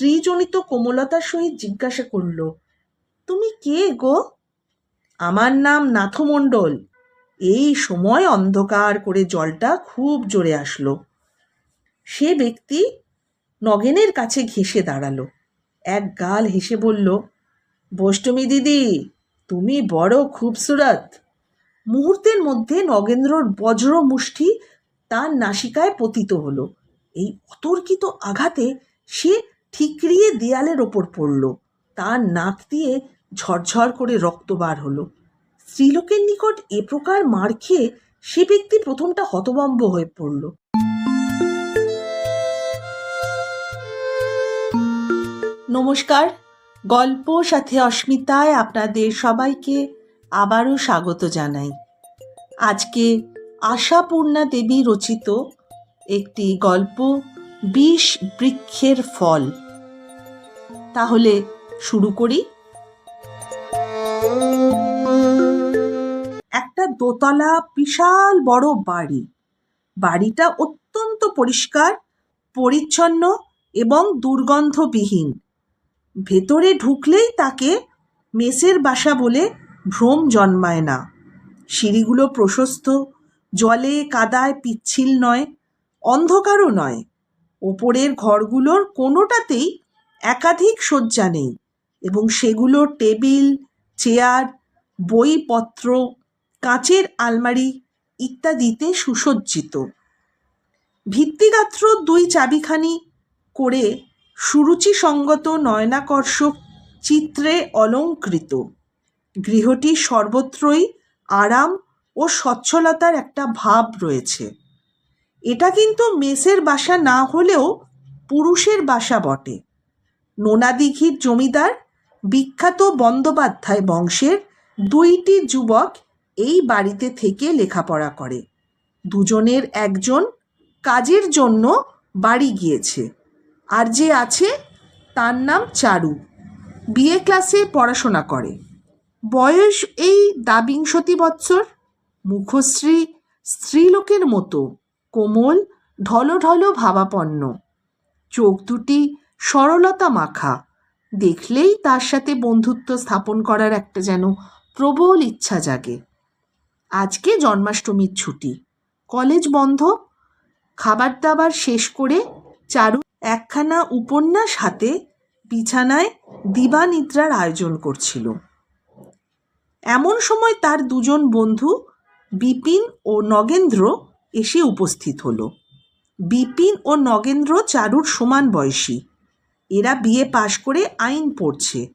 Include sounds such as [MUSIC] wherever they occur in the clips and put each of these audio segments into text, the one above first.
স্ত্রীজনিত কোমলতার সহিত জিজ্ঞাসা করল, তুমি কে গো? আমার নাম নাথমণ্ডল। এই সময় অন্ধকার করে জলটা খুব জোরে আসলো। সে ব্যক্তি নগেনের কাছে ঘেঁষে দাঁড়াল। এক গাল হেসে বলল, বষ্টমী দিদি, তুমি বড় খুবসুরত। মুহূর্তের মধ্যে নগেন্দ্রর বজ্র মুষ্টি তার নাসিকায় পতিত হলো। এই অতর্কিত আঘাতে সে ঠিকরিয়ে দেয়ালের ওপর পড়ল। তার নাক দিয়ে ঝরঝর করে রক্ত বার হলো। স্ত্রীলোকের নিকট এ প্রকার মার খেয়ে সে ব্যক্তি প্রথমটা হতবম্ব হয়ে পড়ল। নমস্কার। গল্প সাথে অস্মিতায় আপনাদের সবাইকে আবারও স্বাগত জানাই। আজকে আশাপূর্ণা দেবী রচিত একটি গল্প বিষ বৃক্ষের ফল। তাহলে শুরু করি। একটা দোতলা বিশাল বড় বাড়ি। বাড়িটা অত্যন্ত পরিষ্কার, পরিচ্ছন্ন এবং দুর্গন্ধবিহীন। ভেতরে ঢুকলেই তাকে মেসের বাসা বলে ভ্রম জন্মায় না। সিঁড়িগুলো প্রশস্ত, জলে কাদায় পিচ্ছিল নয়, অন্ধকারও নয়। ওপরের ঘরগুলোর কোনোটাতেই একাধিক শয্যা নেই এবং সেগুলো টেবিল, চেয়ার, বইপত্র, কাঁচের আলমারি ইত্যাদিতে সুসজ্জিত। ভিত্তিগাত্র দুই চাবিখানি করে সুরুচিসঙ্গত নয়নাকর্ষক চিত্রে অলঙ্কৃত। গৃহটি সর্বত্রই আরাম ও সচ্ছলতার একটা ভাব রয়েছে। এটা কিন্তু মেসের বাসা না হলেও পুরুষের বাসা বটে। নোনাদিঘির জমিদার, বিখ্যাত বন্দ্যোপাধ্যায় বংশের দুইটি যুবক এই বাড়িতে থেকে লেখাপড়া করে। দুজনের একজন কাজের জন্য বাড়ি গিয়েছে। আর যে আছে তার নাম চারু। বিএ ক্লাসে পড়াশোনা করে। বয়স এই দাবিংশতি বৎসর। মুখশ্রী স্ত্রীলোকের মতো। কোমল, ঢলঢল ভাবাপন্ন। চোখ দুটি সরলতা মাখা। দেখলেই তার সাথে বন্ধুত্ব স্থাপন করার একটা যেন প্রবল ইচ্ছা জাগে। আজকে জন্মাষ্টমীর ছুটি। কলেজ বন্ধ। খাবার দাবার শেষ করে চারু একখানা উপন্যাস হাতে বিছানায় দিবানিদ্রার আয়োজন করছিল। এমন সময় তার দুজন বন্ধু বিপিন ও নগেন্দ্র এসে উপস্থিত হলো। বিপিন ও নগেন্দ্র চারুর সমান বয়সী। এরা বিয়ে পাশ করে আইন পড়ছে।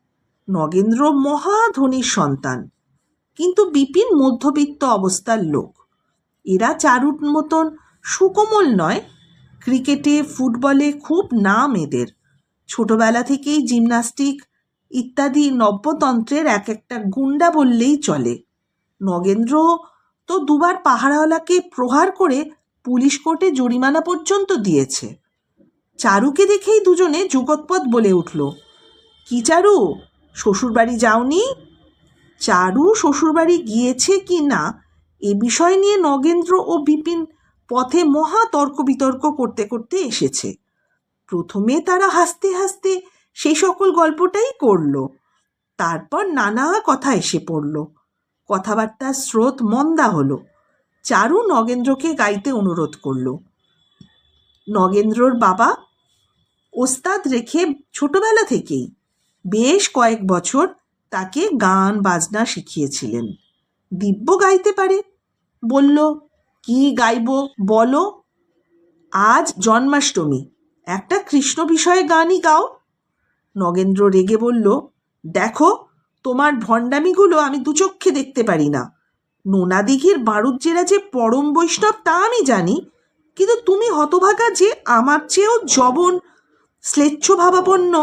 নগেন্দ্র মহাধনীর সন্তান। কিন্তু বিপিন মধ্যবিত্ত অবস্থার লোক। এরা চারুর মতন সুকোমল নয়। ক্রিকেটে, ফুটবলে খুব নাম এদের। ছোটবেলা থেকেই জিমনাস্টিক ইত্যাদি নব্যতন্ত্রের এক একটা গুন্ডা বললেই চলে। নগেন্দ্র তো দুবার পাহারাওয়ালাকে প্রহার করে পুলিশ কোর্টে জরিমানা পর্যন্ত দিয়েছে। চারুকে দেখেই দুজনে যুগৎপদ বলে উঠল, কি চারু? শ্বশুরবাড়ি যাওনি? চারু শ্বশুরবাড়ি গিয়েছে কি না? এ বিষয় নিয়ে নগেন্দ্র ও বিপিন পথে মহা তর্ক বিতর্ক করতে করতে এসেছে। প্রথমে তারা হাসতে হাসতে সেই সকল গল্পটাই করল, তারপর নানা কথা এসে পড়ল। কথাবার্তার স্রোত মন্দা হলো। চারু নগেন্দ্রকে গাইতে অনুরোধ করল। নগেন্দ্রর বাবা ওস্তাদ রেখে ছোটবেলা থেকেই বেশ কয়েক বছর তাকে গান, বাজনা শিখিয়েছিলেন। দিব্য গাইতে পারে। বলল, কি গাইব বলো? আজ জন্মাষ্টমী। একটা কৃষ্ণ বিষয়ে গানই গাও। নগেন্দ্র রেগে বলল, দেখো তোমার ভণ্ডামিগুলো আমি দুচক্ষে দেখতে পারি না। নোনাদিঘির বারুজ্জেরা যে পরম বৈষ্ণব তা আমি জানি, কিন্তু তুমি হতভাগা যে আমার চেয়েও জবন, শ্লেচ্ছ ভাবাপন্ন,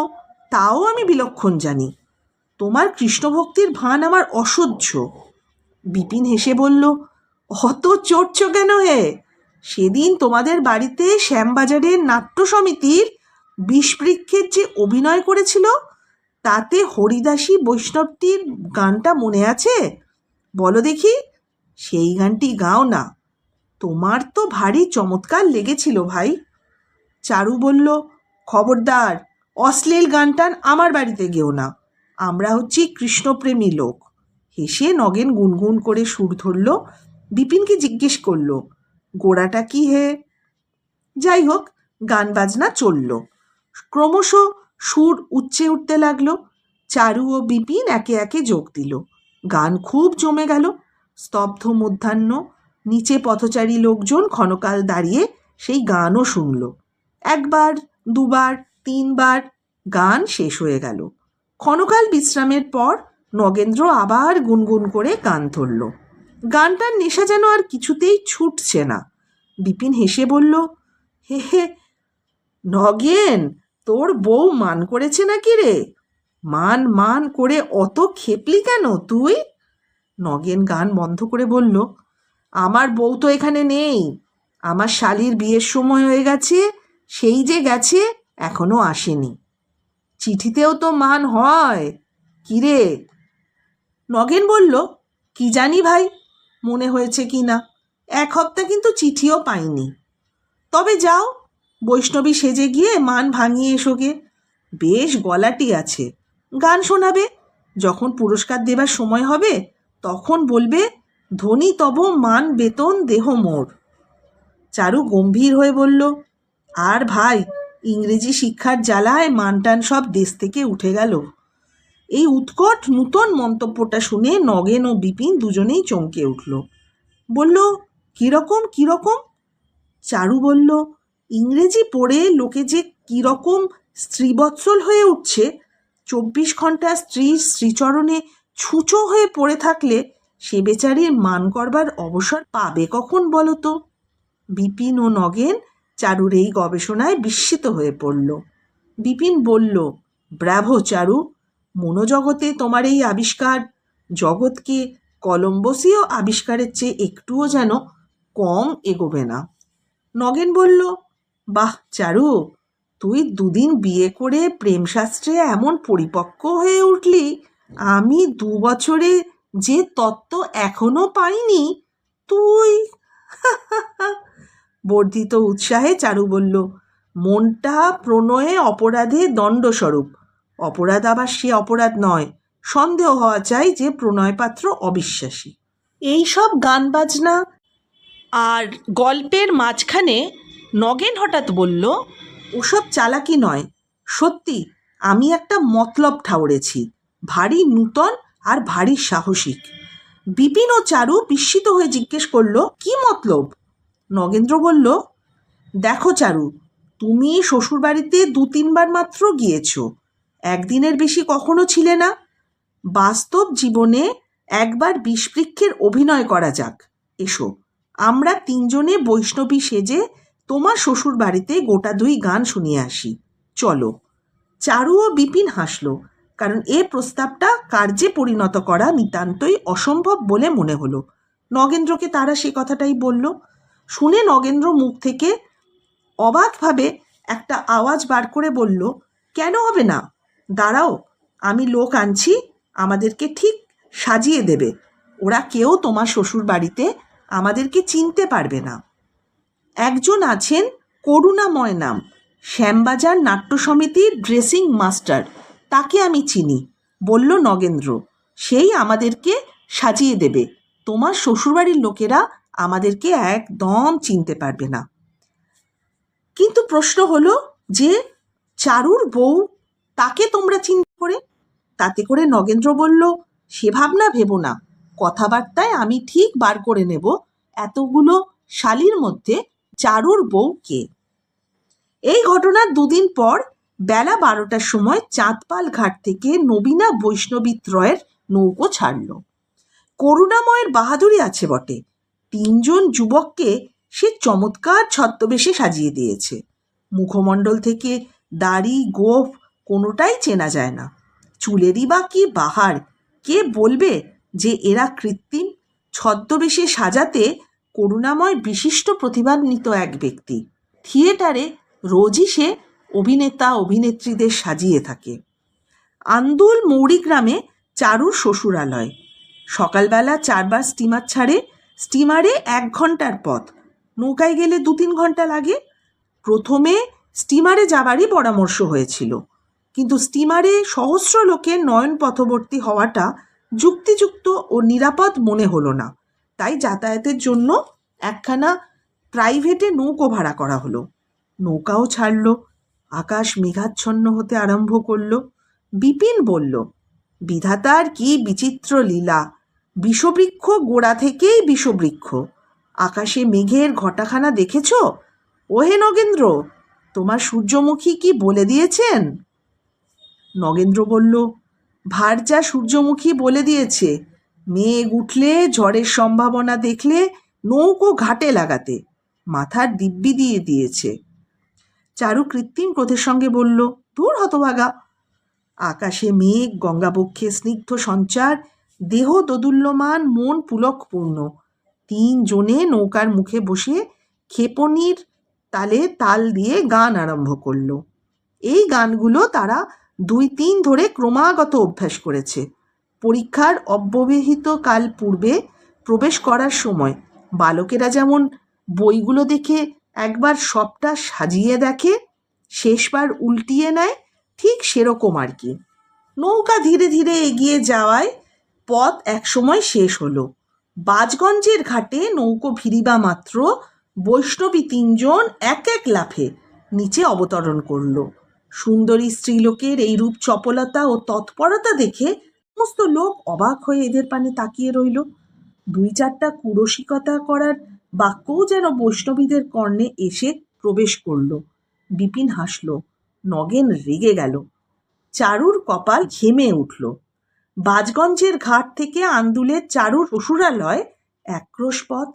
তাও আমি বিলক্ষণ জানি। তোমার কৃষ্ণভক্তির ভান আমার অসহ্য। বিপিন হেসে বলল, অত চড়ছ কেন হে? সেদিন তোমাদের বাড়িতে শ্যামবাজারের নাট্য সমিতির বিষবৃক্ষের যে অভিনয় করেছিল তাতে হরিদাসী বৈষ্ণবটির গানটা মনে আছে? বলো দেখি। সেই গানটি গাও না। তোমার তো ভারী চমৎকার লেগেছিল ভাই। চারু বলল, খবরদার, অশ্লীল গান টান আমার বাড়িতে গেও না। আমরা হচ্ছি কৃষ্ণপ্রেমী লোক। হেসে নগেন গুনগুন করে সুর ধরল। বিপিনকে জিজ্ঞেস করল, গোড়াটা কি হে? যাই হোক, গান বাজনা চলল। ক্রমশ সুর উচ্চে উঠতে লাগল। চারু ও বিপিন একে একে যোগ দিল। গান খুব জমে গেল। স্তব্ধ মধ্যাহ্ন, নিচে পথচারী লোকজন ক্ষণকাল দাঁড়িয়ে সেই গানও শুনল। একবার, দুবার, তিনবার গান শেষ হয়ে গেল। ক্ষণকাল বিশ্রামের পর নগেন্দ্র আবার গুনগুন করে গান ধরল। গানটার নেশা যেন আর কিছুতেই ছুটছে না। বিপিন হেসে বলল, হে হে, নগেন তোর বউ মান করেছে নাকি রে? মান মান করে অত খেপলি কেন তুই? নগেন গান বন্ধ করে বলল, আমার বউ তো এখানে নেই। আমার শালির বিয়ের সময় হয়ে গেছে, সেই যে গেছে, এখনও আসেনি। চিঠিতেও তো মান হয়। কিরে নগেন বলল, কি জানি ভাই, মনে হয়েছে কি না। এক হপ্তাহ কিন্তু চিঠিও পাইনি। তবে যাও বৈষ্ণবী সেজে গিয়ে মান ভাঙিয়ে এসোগে। বেশ গলাটি আছে। গান শোনাবে। যখন পুরস্কার দেবার সময় হবে, তখন বলবে, ধনী তব মান বেতন দেহ মোর। চারু গম্ভীর হয়ে বলল, আর ভাই, ইংরেজি শিক্ষার জ্বালায় মানটান সব দেশ থেকে উঠে গেল। এই উৎকট নূতন মন্তব্যটা শুনে নগেন ও বিপিন দুজনেই চমকে উঠল। বলল, কীরকম কীরকম? চারু বলল ইংরেজি পড়ে লোকে যে কীরকম স্ত্রীবৎসল হয়ে উঠছে, চব্বিশ ঘণ্টা স্ত্রীর শ্রীচরণে ছুঁচো হয়ে পড়ে থাকলে সে বেচারির মান করবার অবসর পাবে কখন বলো তো? বিপিন ও নগেন চারুর এই গবেষণায় বিস্মিত হয়ে পড়ল। বিপিন বলল, ব্রাভো চারু, মনোজগতে তোমার এই আবিষ্কার, জগৎকে কলম্বসীয় আবিষ্কারের চেয়ে একটুও যেন কম এগোবে না। নগেন বলল বাহ, চারু, তুই দুদিন বিয়ে করে প্রেমশাস্ত্রে এমন পরিপক্ক হয়ে উঠলি। আমি দু বছরে যে তত্ত্ব এখনও পাইনি, তুই [LAUGHS] বর্ধিত উৎসাহে চারু বলল, মনটা প্রণয়ে অপরাধে দণ্ডস্বরূপ। অপরাধ আবার সে অপরাধ নয়, সন্দেহ হওয়া চাই যে প্রণয়পাত্র অবিশ্বাসী। এই সব গান বাজনা আর গল্পের মাঝখানে নগেন হঠাৎ বলল, ওসব চালাকি নয়। সত্যি, আমি একটা মতলব ঠাউরেছি ভারী নূতন আর ভারী সাহসিক। বিপিন ও চারু বিস্মিত হয়ে জিজ্ঞেস করল, কি মতলব? নগেন্দ্র বলল, দেখো চারু, তুমি শ্বশুরবাড়িতে দু তিনবার মাত্র গিয়েছ। একদিনের বেশি কখনো ছিলে না। বাস্তব জীবনে একবার বিষবৃক্ষের অভিনয় করা যাক। এসো, আমরা তিনজনে বৈষ্ণবী সেজে তোমার শ্বশুর বাড়িতে গোটা দুই গান শুনিয়ে আসি। চলো। চারু ও বিপিন হাসল, কারণ এ প্রস্তাবটা কার্যে পরিণত করা নিতান্তই অসম্ভব বলে মনে হলো। নগেন্দ্রকে তারা সে কথাটাই বলল। শুনে নগেন্দ্র মুখ থেকে অবাকভাবে একটা আওয়াজ বার করে বলল, কেন হবে না? দাঁড়াও, আমি লোক আনছি, আমাদেরকে ঠিক সাজিয়ে দেবে। ওরা কেউ তোমার শ্বশুর বাড়িতে আমাদেরকে চিনতে পারবে না। একজন আছেন করুণাময় নাম। শ্যামবাজার নাট্য সমিতির ড্রেসিং মাস্টার। তাকে আমি চিনি, বলল নগেন্দ্র। সেই আমাদেরকে সাজিয়ে দেবে। তোমার শ্বশুরবাড়ির লোকেরা আমাদেরকে একদম চিনতে পারবে না। কিন্তু প্রশ্ন হলো যে, চারুর বউ তাকে তোমরা চিনতে করে? তাতে করে নগেন্দ্র বলল, সে ভাবনা ভেবো না। কথাবার্তায় আমি ঠিক বার করে নেব। এতগুলো শালির মধ্যে চারুর বউ কে এই ঘটনার দুদিন পর বেলা বারোটার সময় চাঁদপাল ঘাট থেকে নবীনা বৈষ্ণবী ত্রয়ের নৌকো ছাড়ল। করুণাময়ের বাহাদুরি আছে বটে। তিনজন যুবককে সে চমৎকার ছদ্মবেশে সাজিয়ে দিয়েছে। মুখমণ্ডল থেকে দাড়ি, গোফ কোনোটাই চেনা যায় না। চুলেরই বা কি বাহার? কে বলবে যে এরা কৃত্রিম? ছদ্মবেশে সাজাতে করুণাময় বিশিষ্ট প্রতিভান্বিত এক ব্যক্তি। থিয়েটারে রোজই সে অভিনেতা, অভিনেত্রীদের সাজিয়ে থাকে। আন্দুল মৌরি গ্রামে চারুর শ্বশুরালয়। সকালবেলা চারবার স্টিমার ছাড়ে, স্টিমারে এক ঘণ্টার পথ। নৌকায় গেলে দু তিন ঘণ্টা লাগে। প্রথমে স্টিমারে যাবারই পরামর্শ হয়েছিল। কিন্তু স্টিমারে সহস্র লোকের নয়ন পথবর্তী হওয়াটা যুক্তিযুক্ত ও নিরাপদ মনে হলো না। তাই যাতায়াতের জন্য একখানা প্রাইভেটে নৌকো ভাড়া করা হলো। নৌকাও ছাড়ল, আকাশ মেঘাচ্ছন্ন হতে আরম্ভ করল। বিপিন বলল, বিধাতার কি বিচিত্র লীলা! বিষবৃক্ষ গোড়া থেকেই বিষবৃক্ষ। আকাশে মেঘের ঘটাখানা দেখেছ? ওহে নগেন্দ্র, তোমার সূর্যমুখী কি বলে দিয়েছেন? নগেন্দ্র বলল ভারজা সূর্যমুখী বলে দিয়েছে মেঘ উঠলে, ঝড়ের সম্ভাবনা দেখলে নৌকো ঘাটে লাগাতে, মাথার দিব্যি দিয়ে দিয়েছে। চারু কৃত্রিম ক্রোধের সঙ্গে বলল দূর হতভাগা। আকাশে মেঘ, গঙ্গাবক্ষে স্নিগ্ধ সঞ্চার, দেহ দোদুল্যমান, মন পুলকপূর্ণ। তিন জনে নৌকার মুখে বসে ক্ষেপণীর তালে তাল দিয়ে গান আরম্ভ করল। এই গানগুলো তারা দুই তিন ধরে ক্রমাগত অভ্যাস করেছে। পরীক্ষার অব্যবহিত কাল পূর্বে প্রবেশ করার সময় বালকেরা যেমন বইগুলো দেখে একবার সবটা সাজিয়ে দেখে, শেষবার উল্টিয়ে নেয়, ঠিক সেরকম আর কি। নৌকা ধীরে ধীরে এগিয়ে যাওয়ায় পথ একসময় শেষ হলো। বাজগঞ্জের ঘাটে নৌকো ভিড়িবা মাত্র বৈষ্ণবী তিনজন এক এক লাফে নিচে অবতরণ করল। সুন্দরী স্ত্রীলোকের এই রূপ চপলতা ও তৎপরতা দেখে সমস্ত লোক অবাক হয়ে এদের পানে তাকিয়ে রইল। দুই চারটা কুরসিকতা করার বাক্যও যেন বৈষ্ণবীদের কর্ণে এসে প্রবেশ করল। বিপিন হাসল, নগেন রেগে গেল। চারুর কপাল ঘেমে উঠল। বাজগঞ্জের ঘাট থেকে আন্দুলের চারুর শ্বশুরালয় একক্রোশ পথ।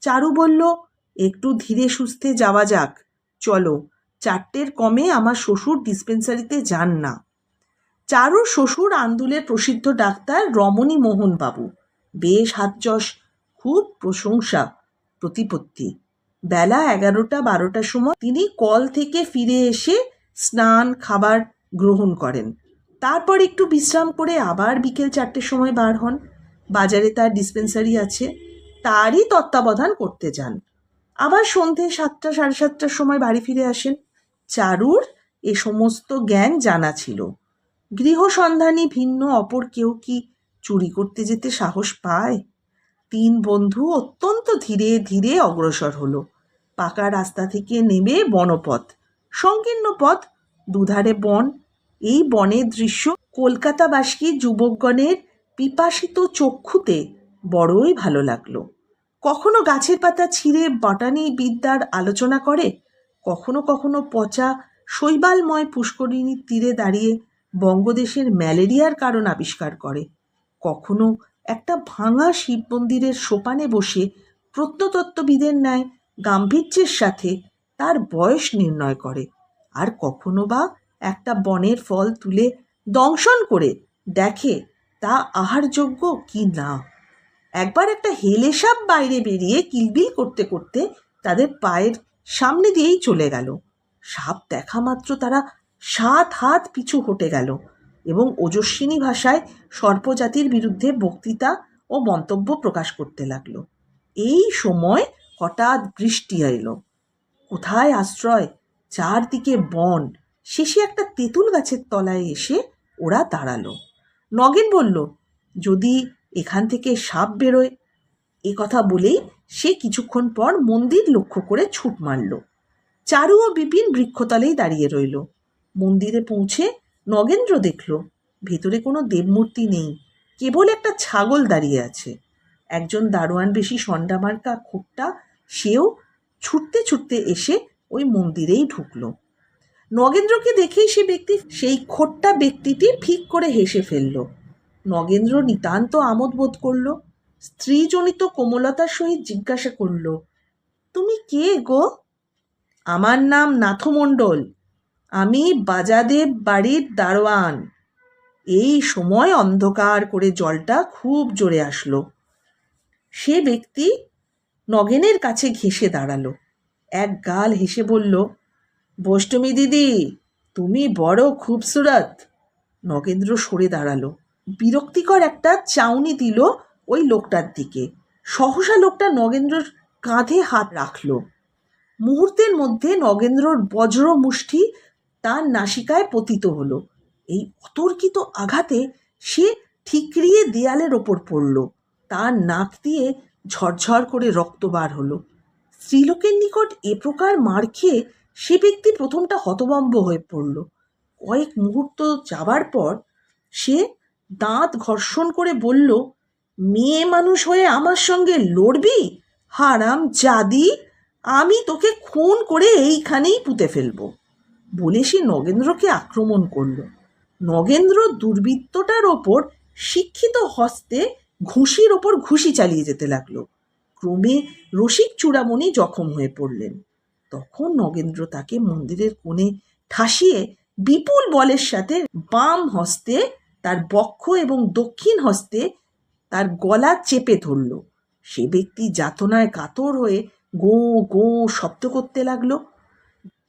চারু বলল, একটু ধীরে সুস্থে যাওয়া যাক। চলো, চারটের কমে আমার শ্বশুর ডিসপেন্সারিতে যান না। চারুর শ্বশুর আন্দুলের প্রসিদ্ধ ডাক্তার রমণী মোহনবাবু। বেশ হাতযশ খুব প্রশংসা, প্রতিপত্তি। বেলা এগারোটা বারোটার সময় তিনি কল থেকে ফিরে এসে স্নান, খাবার গ্রহণ করেন। তারপর একটু বিশ্রাম করে আবার বিকেল চারটের সময় বার হন। বাজারে তার ডিসপেন্সারি আছে, তারই তত্ত্বাবধান করতে যান। আবার সন্ধে সাতটা, সাড়ে সাতটার সময় বাড়ি ফিরে আসেন। চারুর এ সমস্ত জ্ঞান জানা ছিল। গৃহসন্ধানী ভিন্ন অপর কেউ কি চুরি করতে যেতে সাহস পায়? তিন বন্ধু অত্যন্ত ধীরে ধীরে অগ্রসর হলো। পাকা রাস্তা থেকে নেমে বনপথ, সংকীর্ণ পথ, দুধারে বন। এই বনের দৃশ্য কলকাতাবাসী যুবকগণের পিপাসিত চক্ষুতে বড়ই ভালো লাগল। কখনো গাছের পাতা ছিঁড়ে বটানি বিদ্যার আলোচনা করে, কখনো কখনো পচা শৈবালময় পুষ্করিণীর তীরে দাঁড়িয়ে বঙ্গদেশের ম্যালেরিয়ার কারণ আবিষ্কার করে। কখনো একটা ভাঙা শিব মন্দিরের সোপানে বসে প্রত্নতত্ত্ববিদের ন্যায় গাম্ভীর্যের সাথে তার বয়স নির্ণয় করে। আর কখনো বা একটা বনের ফল তুলে দংশন করে দেখে তা আহারযোগ্য কি না? একবার একটা হেলে সাপ বাইরে বেরিয়ে কিলবিল করতে করতে তাদের পায়ের সামনে দিয়েই চলে গেল। সাপ দেখা মাত্র তারা সাত হাত পিছু হটে গেল এবং ওজস্বিনী ভাষায় সর্পজাতির বিরুদ্ধে বক্তৃতা ও মন্তব্য প্রকাশ করতে লাগল। এই সময় হঠাৎ বৃষ্টি এলো। কোথায় আশ্রয়? চারদিকে বন। শেষে একটা তেঁতুল গাছের তলায় এসে ওরা দাঁড়াল। নগেন বলল, যদি এখান থেকে সাপ বেরোয়? এ কথা বলেই সে কিছুক্ষণ পর মন্দির লক্ষ্য করে ছুট মারল। চারু ও বিপিন বৃক্ষতলেই দাঁড়িয়ে রইল। মন্দিরে পৌঁছে নগেন্দ্র দেখল, ভেতরে কোনো দেবমূর্তি নেই, কেবল একটা ছাগল দাঁড়িয়ে আছে। একজন দারোয়ান বেশি সন্ডামার্কা খোট্টা সেও ছুটতে ছুটতে এসে ওই মন্দিরেই ঢুকলো। নগেন্দ্রকে দেখেই সে ব্যক্তি, সেই খোট্টা ব্যক্তিটি ফিক করে হেসে ফেলল। নগেন্দ্র নিতান্ত আমোদ বোধ করল, স্ত্রীজনিত কোমলতার সহিত জিজ্ঞাসা করল, তুমি কে গো? আমার নাম নাথমণ্ডল। আমি বাজাদেব বাড়ির দারোয়ান। এই সময় অন্ধকার করে জলটা খুব জোরে আসলো। সে ব্যক্তি নগেনের কাছে ঘেঁষে দাঁড়াল। এক গাল হেসে বলল বৈষ্টমী দিদি, তুমি বড় খুবসুরত। নগেন্দ্র সরে দাঁড়াল। বিরক্তিকর একটা চাউনি দিল ওই লোকটার দিকে। সহসা লোকটা নগেন্দ্রর কাঁধে হাত রাখল। মুহূর্তের মধ্যে নগেন্দ্রর বজ্র মুষ্টি তার নাসিকায় পতিত হলো। এই অতর্কিত আঘাতে সে ঠিকরিয়ে দেয়ালের ওপর পড়ল। তার নাক দিয়ে ঝরঝর করে রক্ত বার হলো। স্ত্রীলোকের নিকট এ প্রকার মার খেয়ে সে ব্যক্তি প্রথমটা হতবম্ব হয়ে পড়ল। কয়েক মুহূর্ত যাবার পর সে দাঁত ঘর্ষণ করে বলল, মেয়ে মানুষ হয়ে আমার সঙ্গে লড়বি? হারাম জাদি আমি তোকে খুন করে এইখানেই পুঁতে ফেলব। বলে সে নগেন্দ্রকে আক্রমণ করল। নগেন্দ্র দুর্বৃত্তটার ওপর শিক্ষিত হস্তে ঘুষির ওপর ঘুষি চালিয়ে যেতে লাগল। ক্রমে রসিক চূড়ামণি জখম হয়ে পড়লেন। তখন নগেন্দ্র তাকে মন্দিরের কোণে ঠাসিয়ে বিপুল বলের সাথে বাম হস্তে তার বক্ষ এবং দক্ষিণ হস্তে তার গলা চেপে ধরল। সে ব্যক্তি যাতনায় কাতর হয়ে গো গো শব্দ করতে লাগল।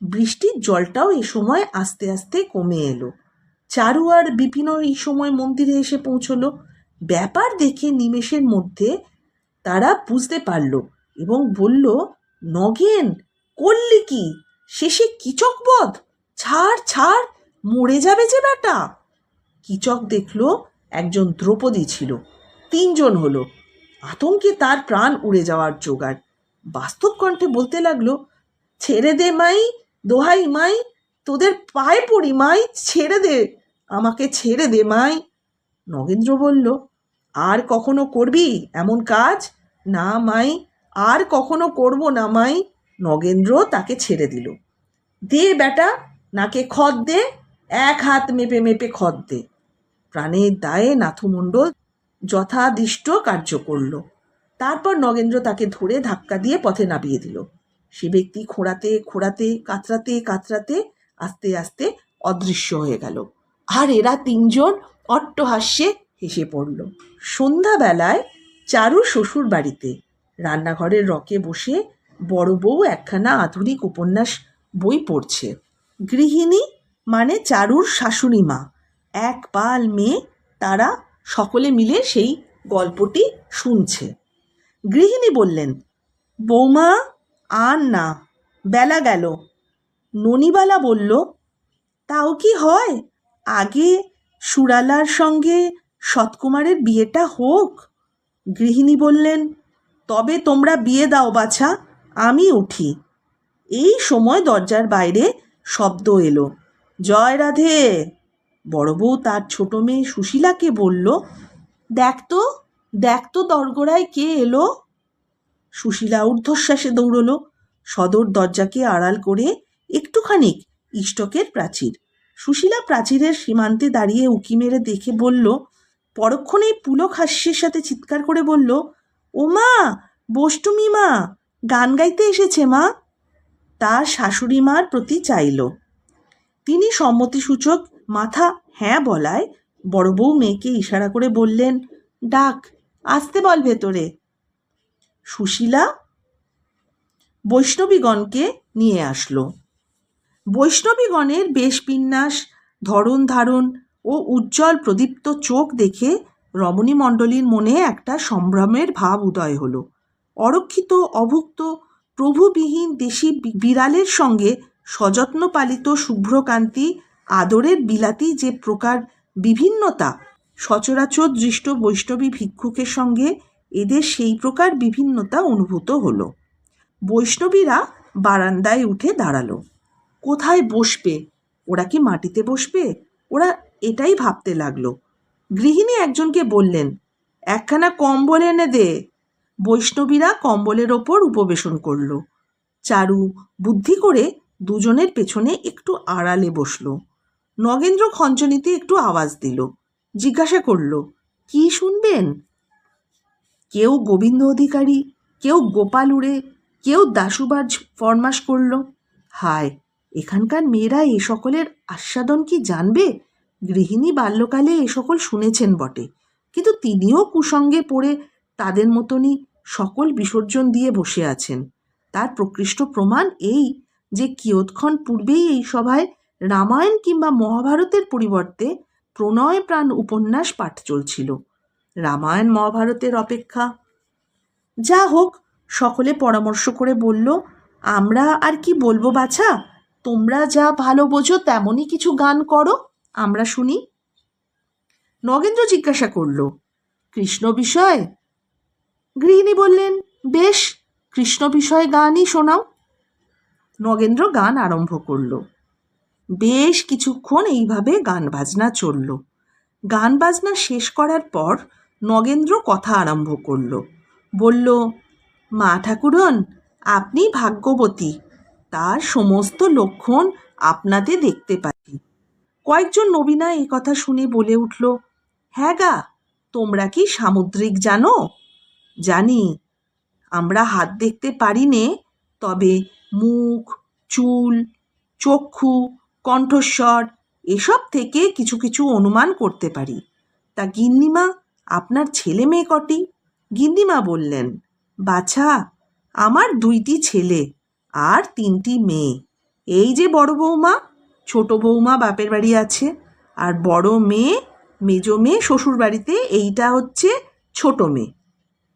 বৃষ্টির জলটাও এ সময় আস্তে আস্তে কমে এলো। চারু আর বিপিন এই সময় মন্দিরে এসে পৌঁছলো। ব্যাপার দেখে নিমেষের মধ্যে তারা বুঝতে পারল এবং বলল, নগেন, করলি কি? শেষে কিচকবধ ছাড় ছাড়, মরে যাবে যে বেটা কিচক দেখল, একজন দ্রৌপদী ছিল। তিনজন হলো। আতঙ্কে তার প্রাণ উড়ে যাওয়ার জোগাড়। বাস্তব কণ্ঠে বলতে লাগল, ছেড়ে দে মাই দোহাই মাই, তোদের পায়ে পড়ি মাই, ছেড়ে দে, আমাকে ছেড়ে দে মাই। নগেন্দ্র বলল, আর কখনো করবি এমন কাজ? না মাই, আর কখনো করব না মাই। নগেন্দ্র তাকে ছেড়ে দিল। দে বেটা, নাকে খদ দে, এক হাত মেপে মেপে খদ দে। প্রাণের দায়ে নাথমণ্ডল যথাদিষ্ট কার্য করল। তারপর নগেন্দ্র তাকে ধরে ধাক্কা দিয়ে পথে নামিয়ে দিল। সে ব্যক্তি খোঁড়াতে খোঁড়াতে, কাতরাতে কাতরাতে, আস্তে আস্তে অদৃশ্য হয়ে গেল। আর এরা তিনজন অট্টহাস্যে হেসে পড়ল। সন্ধ্যাবেলায় চারু শ্বশুর বাড়িতে। রান্নাঘরের রকে বসে বড় বউ একখানা আধুনিক উপন্যাস বই পড়ছে। গৃহিণী মানে চারুর শাশুড়ি মা। এক পাল মেয়ে তারা সকলে মিলে সেই গল্পটি শুনছে। গৃহিণী বললেন, বৌমা আর না, বেলা গেল। ননিবালা বলল, তাও কি হয়? আগে সুরালার সঙ্গে সৎকুমারের বিয়েটা হোক। গৃহিণী বললেন, তবে তোমরা বিয়ে দাও বাছা, আমি উঠি। এই সময় দরজার বাইরে শব্দ এলো, জয় রাধে। বড় বউ তার ছোট মেয়ে সুশীলাকে বলল, দেখ তো দেখ তো দরগোড়ায় কে এলো? সুশীলা ঊর্ধ্বশ্বাসে দৌড়লো। সদর দরজাকে আড়াল করে একটুখানিক ইষ্টকের প্রাচীর। সুশীলা প্রাচীরের সীমান্তে দাঁড়িয়ে উকি মেরে দেখে বলল পরক্ষণেই পুলক হাস্যের সাথে চিৎকার করে বলল ও মা বষ্টমী মা, গান গাইতে এসেছে মা? তার শাশুড়ি মার প্রতি চাইল। তিনি সম্মতিসূচক মাথা হ্যাঁ বলায় বড় বউ মেয়েকে ইশারা করে বললেন, ডাক, আসতে বল ভেতরে। সুশীলা বৈষ্ণবীগণকে নিয়ে আসলো। বৈষ্ণবীগণের বেশবিন্যাস ধরন ধারণ ও উজ্জ্বল প্রদীপ্ত চোখ দেখে রমণী মণ্ডলীর মনে একটা সম্ভ্রমের ভাব উদয় হলো। অরক্ষিত, অভুক্ত, প্রভুবিহীন দেশি বিড়ালের সঙ্গে সযত্ন পালিত শুভ্রকান্তি, আদরের বিলাতি যে প্রকার বিভিন্নতা, সচরাচর দৃষ্ট বৈষ্ণবী ভিক্ষুকের সঙ্গে এদের সেই প্রকার বিভিন্নতা অনুভূত হলো। বৈষ্ণবীরা বারান্দায় উঠে দাঁড়াল। কোথায় বসবে? ওরা কি মাটিতে বসবে? ওরা এটাই ভাবতে লাগল। গৃহিণী একজনকে বললেন, একখানা কম্বল এনে দে। বৈষ্ণবীরা কম্বলের ওপর উপবেশন করল। চারু বুদ্ধি করে দুজনের পেছনে একটু আড়ালে বসল। নগেন্দ্র খঞ্চনিতে একটু আওয়াজ দিল। জিজ্ঞাসা করল, কি শুনবেন? কেউ গোবিন্দ অধিকারী, কেউ গোপাল উড়ে, কেউ দাসুবাজ ফরমাস করল। হায়, এখানকার মেয়েরা এ সকলের আস্বাদন কি জানবে? গৃহিণী বাল্যকালে এ সকল শুনেছেন বটে, কিন্তু তিনিও কুসঙ্গে পড়ে তাদের মতনই সকল বিসর্জন দিয়ে বসে আছেন। তার প্রকৃষ্ট প্রমাণ এই যে কিয়ৎক্ষণ পূর্বেই এই সভায় রামায়ণ কিংবা মহাভারতের পরিবর্তে প্রণয় প্রাণ উপন্যাস পাঠ চলছিল। রামায়ণ মহাভারতের অপেক্ষা। যা হোক, সকলে পরামর্শ করে বলল, আমরা আর কি বলব বাছা? তোমরা যা ভালো বোঝো তেমনই কিছু গান করো, আমরা শুনি। নগেন্দ্র জিজ্ঞাসা করল, কৃষ্ণ বিষয়? গৃহিণী বললেন, বেশ, কৃষ্ণ বিষয়ে গানই শোনাও। নগেন্দ্র গান আরম্ভ করল। বেশ কিছুক্ষণ এইভাবে গান বাজনা চলল। গান বাজনা শেষ করার পর নগেন্দ্র কথা আরম্ভ করল। বলল, মা ঠাকুরন, আপনি ভাগ্যবতী। তার সমস্ত লক্ষণ আপনাতে দেখতে পাচ্ছি কয়েকজন নবীনা এই কথা শুনে বলে উঠল হ্যাঁ গা, তোমরা কি সামুদ্রিক জানো? জানি, আমরা হাত দেখতে পারি নে, তবে মুখ, চুল, চক্ষু, কণ্ঠস্বর, এসব থেকে কিছু কিছু অনুমান করতে পারি। তা গিন্নিমা আপনার ছেলে মেয়ে কটি? গিন্নিমা বললেন, বাছা, আমার দুইটি ছেলে আর তিনটি মেয়ে। এই যে বড় বৌমা, ছোট বৌমা বাপের বাড়ি আছে, আর বড় মেয়ে, মেজ মেয়ে শ্বশুর বাড়িতে এইটা হচ্ছে ছোট মেয়ে।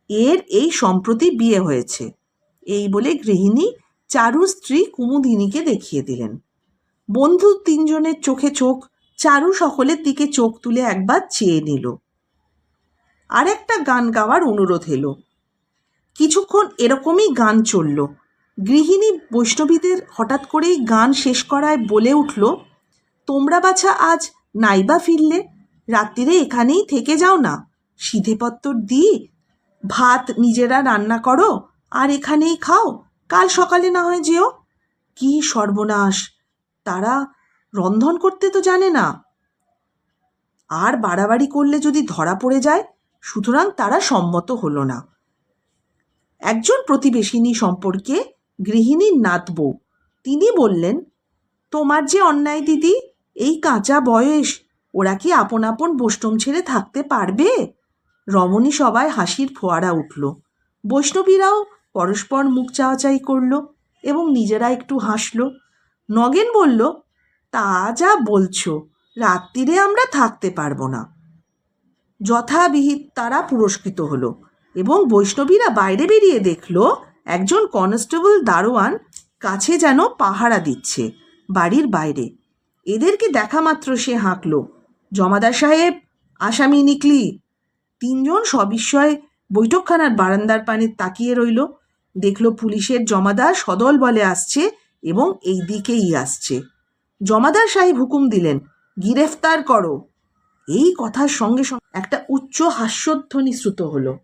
এর এই সম্প্রতি বিয়ে হয়েছে। এই বলে গৃহিণী চারু স্ত্রী কুমুদিনীকে দেখিয়ে দিলেন। বন্ধু তিনজনের চোখে চোখ, চারু সকলের দিকে চোখ তুলে একবার চেয়ে নিল। আর একটা গান গাওয়ার অনুরোধ এলো। কিছুক্ষণ এরকমই গান চলল। গৃহিণী বৈষ্ণবীদের হঠাৎ করেই গান শেষ করায় বলে উঠল, তোমরা বাছা আজ নাইবা ফিরলে, রাত্রিরে এখানেই থেকে যাও না সিধেপত্তর দিই ভাত নিজেরা রান্না করো আর এখানেই খাও, কাল সকালে না হয় যেও। কি সর্বনাশ, তারা রন্ধন করতে তো জানে না। আর বাড়াবাড়ি করলে যদি ধরা পড়ে যায় সুতরাং তারা সম্মত হলো না। একজন প্রতিবেশিনী সম্পর্কে গৃহিণীর নাতবউ তিনি বললেন, তোমার যে অন্যায় দিদি, এই কাঁচা বয়স, ওরা কি আপন আপন বৈষ্ণব ছেড়ে থাকতে পারবে? রমণী সবাই হাসির ফোয়ারা উঠল। বৈষ্ণবীরাও পরস্পর মুখ চাওয়াচাই করল এবং নিজেরা একটু হাসল। নগেন বলল, তা যা বলছো রাত্রিরে আমরা থাকতে পারব না। যথাবিহিত তারা পুরস্কৃত হলো এবং বৈষ্ণবীরা বাইরে বেরিয়ে দেখল একজন কনস্টেবল দারোয়ান কাছে যেন পাহারা দিচ্ছে বাড়ির বাইরে। এদেরকে দেখা মাত্র সে হাঁকল, জমাদার সাহেব, আসামি নিকলি। তিনজন সবিস্ময়ে বৈঠকখানার বারান্দার পানে তাকিয়ে রইল। দেখল পুলিশের জমাদার সদল বলে আসছে এবং এই দিকেই আসছে। জমাদার সাহেব হুকুম দিলেন, গ্রেফতার করো। এই কথার সঙ্গে সঙ্গে একটা উচ্চ হাস্যধ্বনি শ্রুত হলো।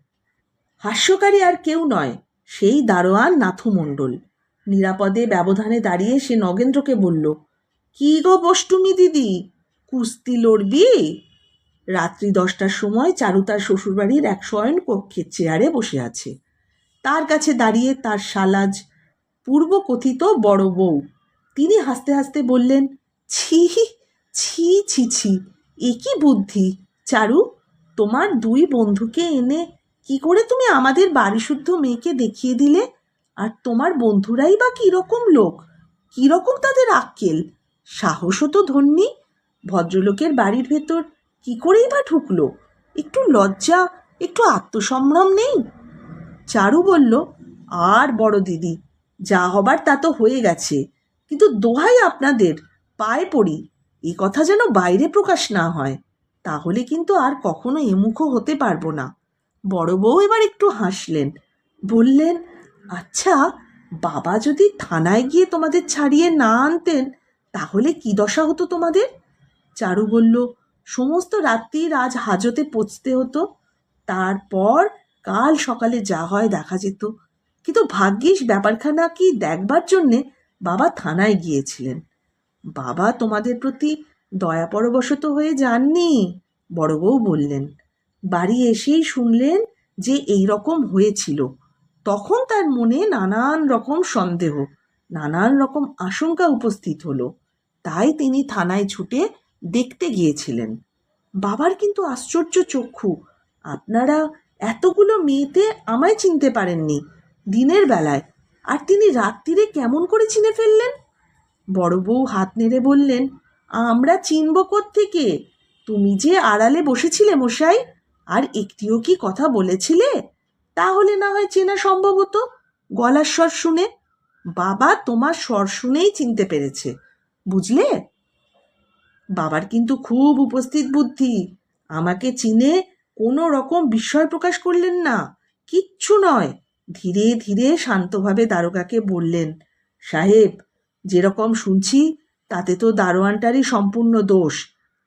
হাস্যকারী আর কেউ নয়, সেই দারোয়ান নাথু মণ্ডল। নিরাপদে ব্যবধানে দাঁড়িয়ে সে নগেন্দ্রকে বলল, কি গো বষ্টুমি দিদি? কুস্তি লড়বি? রাত্রি দশটার সময় চারু তার শ্বশুরবাড়ির এক শয়ন কক্ষের চেয়ারে বসে আছে। তার কাছে দাঁড়িয়ে তার সালাজ পূর্বকথিত বড় বউ। তিনি হাসতে হাসতে বললেন ছি ছি ছি ছি এ কি বুদ্ধি? চারু, তোমার দুই বন্ধুকে এনে কি করে তুমি আমাদের বাড়িশুদ্ধ মেয়েকে দেখিয়ে দিলে? আর তোমার বন্ধুরাই বা কীরকম লোক? কীরকম তাদের আক্কেল? সাহসও তো ধন্যী। ভদ্রলোকের বাড়ির ভেতর কি করেই বা ঢুকলো? একটু লজ্জা, একটু আত্মসম্ভ্রম নেই? চারু বলল, আর বড় দিদি, যা হবার তা তো হয়ে গেছে। কিন্তু দোহাই আপনাদের, পায়ে পড়ি। এ কথা যেন বাইরে প্রকাশ না হয়, তাহলে কিন্তু আর কখনো এমুখো হতে পারব না। বড় বউ এবার একটু হাসলেন, বললেন আচ্ছা বাবা যদি থানায় গিয়ে তোমাদের ছাড়িয়ে না আনতেন, তাহলে কি দশা হতো তোমাদের? চারু বলল, সমস্ত রাত্রি আজ হাজতে পচতে হতো, তারপর কাল সকালে যা হয় দেখা যেত। কিন্তু ভাগ্যিস ব্যাপারখানা কি দেখবার জন্যে বাবা থানায় গিয়েছিলেন। বাবা তোমাদের প্রতি দয়া পরবশত হয়ে যাননি? বড় বউ বললেন। বাড়ি এসেই শুনলেন যে এই রকম হয়েছিল। তখন তার মনে নানান রকম সন্দেহ, নানান রকম আশঙ্কা উপস্থিত হলো। তাই তিনি থানায় ছুটে দেখতে গিয়েছিলেন। বাবার কিন্তু আশ্চর্য চক্ষু। আপনারা এতগুলো মেয়েতে আমায় চিনতে পারেননি দিনের বেলায়। আর তিনি রাত্রিরে কেমন করে চিনে ফেললেন? বড় বউ হাত নেড়ে বললেন, আমরা চিনব থেকে তুমি যে আড়ালে বসেছিলে মশাই, আর একটিও কি কথা বলেছিলে? তাহলে না হয় চেনা সম্ভব হতো গলার স্বর শুনে। বাবা তোমার স্বর শুনেই চিনতে পেরেছে, বুঝলে? বাবার কিন্তু খুব উপস্থিত বুদ্ধি। আমাকে চিনে কোনো রকম বিস্ময় প্রকাশ করলেন না। কিচ্ছু নয়। ধীরে ধীরে শান্তভাবে দারোগাকে বললেন, সাহেব যেরকম শুনছি, তাতে তো দারোয়ানটারই সম্পূর্ণ দোষ।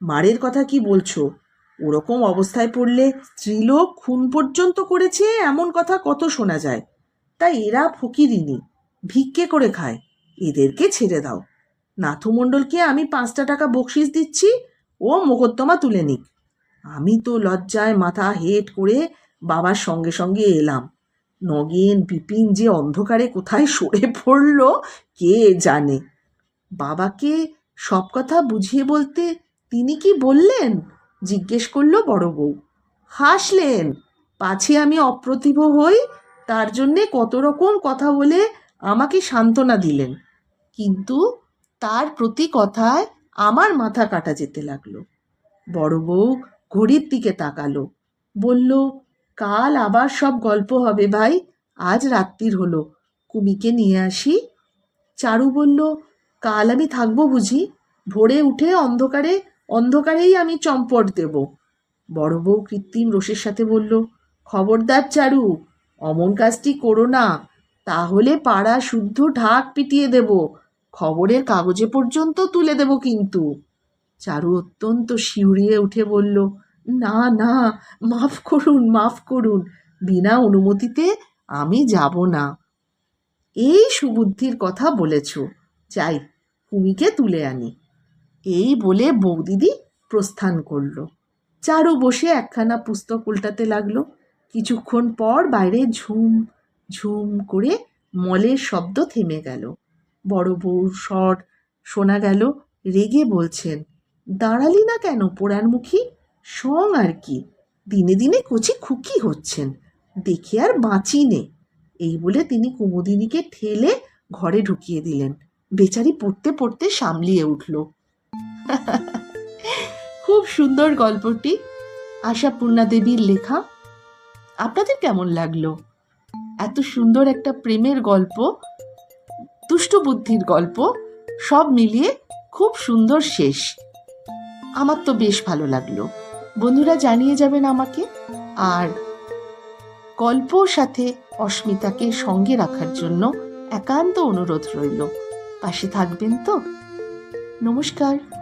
মারের কথা কি বলছো? ওরকম অবস্থায় পড়লে স্ত্রীলোক খুন পর্যন্ত করেছে এমন কথা কত শোনা যায়। তাই এরা ফকিরিনি ভিক্ষে করে খায়। এদেরকে ছেড়ে দাও। নাথুমণ্ডলকে আমি পাঁচটা টাকা বকশিস দিচ্ছি, ও মোকদ্দমা তুলে নিক। আমি তো লজ্জায় মাথা হেট করে বাবার সঙ্গে সঙ্গে এলাম। নগেন বিপিন যে অন্ধকারে কোথায় সরে পড়ল, কে জানে? বাবাকে সব কথা বুঝিয়ে বলতে তিনি কি বললেন? জিজ্ঞেস করল বড় বউ। হাসলেন, পাছে আমি অপ্রতিভ হই, তার জন্যে কত রকম কথা বলে আমাকে সান্ত্বনা দিলেন। কিন্তু তার প্রতি কথায় আমার মাথা কাটা যেতে লাগল। বড় বউ ঘড়ির দিকে তাকালো, বলল কাল আবার সব গল্প হবে ভাই। আজ রাত্রির হলো। কুমিকে নিয়ে আসি। চারু বলল, কাল আমি থাকব বুঝি? ভোরে উঠে অন্ধকারে, অন্ধকারেই আমি চম্পট দেব। বড় বউ কৃত্রিম রোষের সাথে বলল, খবরদার চারু, অমন কাজটি করো না। তাহলে পাড়া শুদ্ধ ঢাক পিটিয়ে দেব। খবরের কাগজে পর্যন্ত তুলে দেব কিন্তু। চারু অত্যন্ত শিউরিয়ে উঠে বলল না না, মাফ করুন মাফ করুন। বিনা অনুমতিতে আমি যাব না। এই সুবুদ্ধির কথা বলেছ। যাই, কুমিকে তুলে আনি। এই বলে বৌদিদি প্রস্থান করল। চারু বসে একখানা পুস্তক উল্টাতে লাগল। কিছুক্ষণ পর বাইরে ঝুম ঝুম করে মলের শব্দ থেমে গেল। বড় বউর স্বর শোনা গেল। রেগে বলছেন, দাঁড়ালি না কেন পোড়ারমুখী সং আর কি, দিনে দিনে কচি খুকি হচ্ছেন, দেখে আর বাঁচি নে। এই বলে তিনি কুমুদিনীকে ঠেলে ঘরে ঢুকিয়ে দিলেন। বেচারি পড়তে পড়তে সামলিয়ে উঠল। [LAUGHS] খুব সুন্দর গল্পটি। আশাপূর্ণা দেবীর লেখা। আপনাদের কেমন লাগল? এত সুন্দর একটা প্রেমের গল্প, দুষ্ট বুদ্ধির গল্প, সব মিলিয়ে খুব সুন্দর শেষ। আমার তো বেশ ভালো লাগল। বন্ধুরা জানিয়ে যাবেন আমাকে। আর গল্প সাথে অস্মিতাকে সঙ্গে রাখার জন্য একান্ত অনুরোধ রইল। পাশে থাকবেন তো? নমস্কার।